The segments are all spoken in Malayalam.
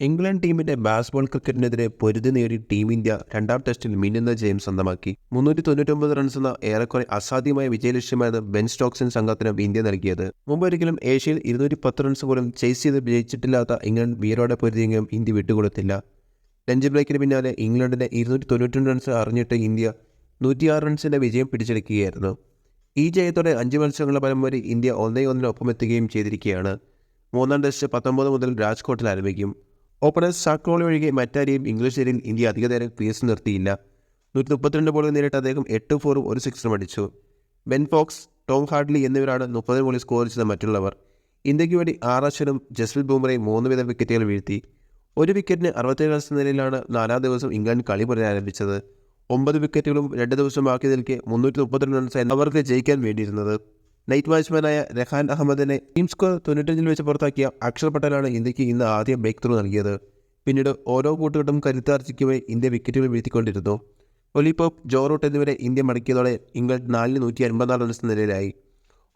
ഇംഗ്ലണ്ട് ടീമിന്റെ ബാസ്ബോൾ ക്രിക്കറ്റിനെതിരെ പൊരുതി നേടി ടീം ഇന്ത്യ രണ്ടാം ടെസ്റ്റിൽ മിന്നുന്ന ജയം സ്വന്തമാക്കി. മുന്നൂറ്റി തൊണ്ണൂറ്റൊമ്പത് റൺസ് എന്ന ഏറെക്കുറെ അസാധ്യമായ വിജയലക്ഷ്യമായത് ബെൻ സ്റ്റോക്സിൻ സംഘത്തിന് ഇന്ത്യ നൽകിയത്. മുമ്പൊരിക്കലും ഏഷ്യയിൽ ഇരുന്നൂറ്റി പത്ത് റൺസ് പോലും ചേസ് ചെയ്ത് വിജയിച്ചിട്ടില്ലാത്ത ഇംഗ്ലണ്ട് വീരോടെ പൊരുതിയെങ്കിലും ഇന്ത്യ വിട്ടുകൊടുത്തില്ല. ലഞ്ച് ബ്രേക്കിന് പിന്നാലെ ഇംഗ്ലണ്ടിന്റെ ഇരുന്നൂറ്റി തൊണ്ണൂറ്റി റൺസ് അറിഞ്ഞിട്ട് ഇന്ത്യ നൂറ്റിയാറ് റൺസിന്റെ വിജയം പിടിച്ചെടുക്കുകയായിരുന്നു. ഈ ജയത്തോടെ അഞ്ച് മത്സരങ്ങളുടെ ഫലം വരെ ഇന്ത്യ ഒന്നേ ഒന്നിനൊപ്പം എത്തുകയും ചെയ്തിരിക്കുകയാണ്. മൂന്നാം ടെസ്റ്റ് പത്തൊമ്പത് മുതൽ രാജ്കോട്ടിൽ ആരംഭിക്കും. ഓപ്പണർ സാക്രോളി ഒഴികെ മറ്റാരെയും ഇംഗ്ലീഷ് സീരിയൽ ഇന്ത്യ അധിക നേരം ക്രീസ് നിർത്തിയില്ല. നൂറ്റി മുപ്പത്തിരണ്ട് ബോളിൽ നേരിട്ട് അദ്ദേഹം എട്ട് ഫോറും ഒരു സിക്സും അടിച്ചു. ബെൻ ഫോക്സ് ടോം ഹാർഡ്ലി എന്നിവരാണ് മുപ്പത് ബോളിൽ സ്കോർ ചെയ്ത മറ്റുള്ളവർ. ഇന്ത്യയ്ക്ക് വേണ്ടി ആർ അശ്വനും ജസ്പ്രീത് ബുംറയും മൂന്ന് വീതം വിക്കറ്റുകൾ വീഴ്ത്തി. ഒരു വിക്കറ്റിന് അറുപത്തേഴ് റൺസ് നിലയിലാണ് നാലാം ദിവസം ഇംഗ്ലണ്ട് കളി പുനരാരംഭിച്ചത്. ഒമ്പത് വിക്കറ്റുകളും രണ്ട് ദിവസം ബാക്കി നിൽക്കെ മുന്നൂറ്റി മുപ്പത്തിരണ്ട് റൺസ് അവർക്ക് ജയിക്കാൻ വേണ്ടിയിരുന്നത്. നൈറ്റ് ബാറ്റ്സ്മാനായ രഹാൻ അഹമ്മദിനെ ടീം സ്കോർ തൊണ്ണൂറ്റഞ്ചിൽ വെച്ച് പുറത്താക്കിയ അക്ഷർ പട്ടേലാണ് ഇന്ത്യയ്ക്ക് ഇന്ന് ആദ്യം ബ്രേക്ക് ത്രൂ നൽകിയത്. പിന്നീട് ഓരോ കൂട്ടുകെട്ടും കരുത്താർജിക്കുമേ ഇന്ത്യ വിക്കറ്റുകൾ വീഴ്ത്തിക്കൊണ്ടിരുന്നു. ഒലിപോപ്പ് ജോറൂട്ട് എന്നിവരെ ഇന്ത്യ മടക്കിയതോടെ ഇംഗ്ലണ്ട് നാലിന് നൂറ്റി അൻപത്തിനാല് റൺസ് നിലയിലായി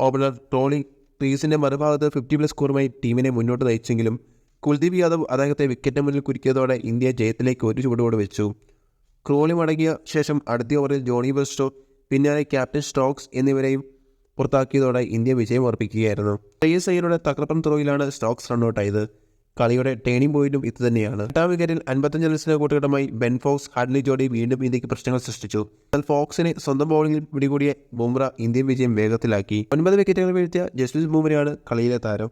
ഓപ്പണർ ട്രോളി ക്രീസിന്റെ മറുഭാഗത്ത് ഫിഫ്റ്റി പ്ലസ് സ്കോറുമായി ടീമിനെ മുന്നോട്ട് നയിച്ചെങ്കിലും കുൽദീപ് യാദവ് അദ്ദേഹത്തെ വിക്കറ്റ് മുന്നിൽ കുരുക്കിയതോടെ ഇന്ത്യ ജയത്തിലേക്ക് ഒരു ചുവടുകൂടെ വെച്ചു. ക്രോളി മടങ്ങിയ ശേഷം അടുത്ത ഓവറിൽ ജോണി ബെസ്റ്റോ പിന്നാലെ ക്യാപ്റ്റൻ സ്റ്റോക്സ് എന്നിവരെയും പുറത്താക്കിയതോടെ ഇന്ത്യ വിജയം ഉറപ്പിക്കുകയായിരുന്നു. ഐ എസ് ഐയുടെ തകർപ്പൻ ത്രോയിലാണ് സ്റ്റോക്സ് റണ്ണൌട്ടായത്. കളിയുടെ ടേണിംഗ് പോയിന്റും ഇത് തന്നെയാണ് എട്ടാം വിക്കറ്റിൽ അൻപത്തഞ്ച് റൺസിന് കൂട്ടുകെട്ടുമായി ബെൻ ഫോക്സ് ഹാഡ്ലി ജോഡി വീണ്ടും ഇന്ത്യയ്ക്ക് പ്രശ്നങ്ങൾ സൃഷ്ടിച്ചു. എന്നാൽ ഫോക്സിനെ സ്വന്തം ബൗളിംഗിൽ പിടികൂടിയ ബുംറ ഇന്ത്യൻ വിജയം വേഗത്തിലാക്കി. ഒൻപത് വിക്കറ്റുകൾ വീഴ്ത്തിയ ജസ്റ്റിസ് ബുംറയാണ് കളിയിലെ താരം.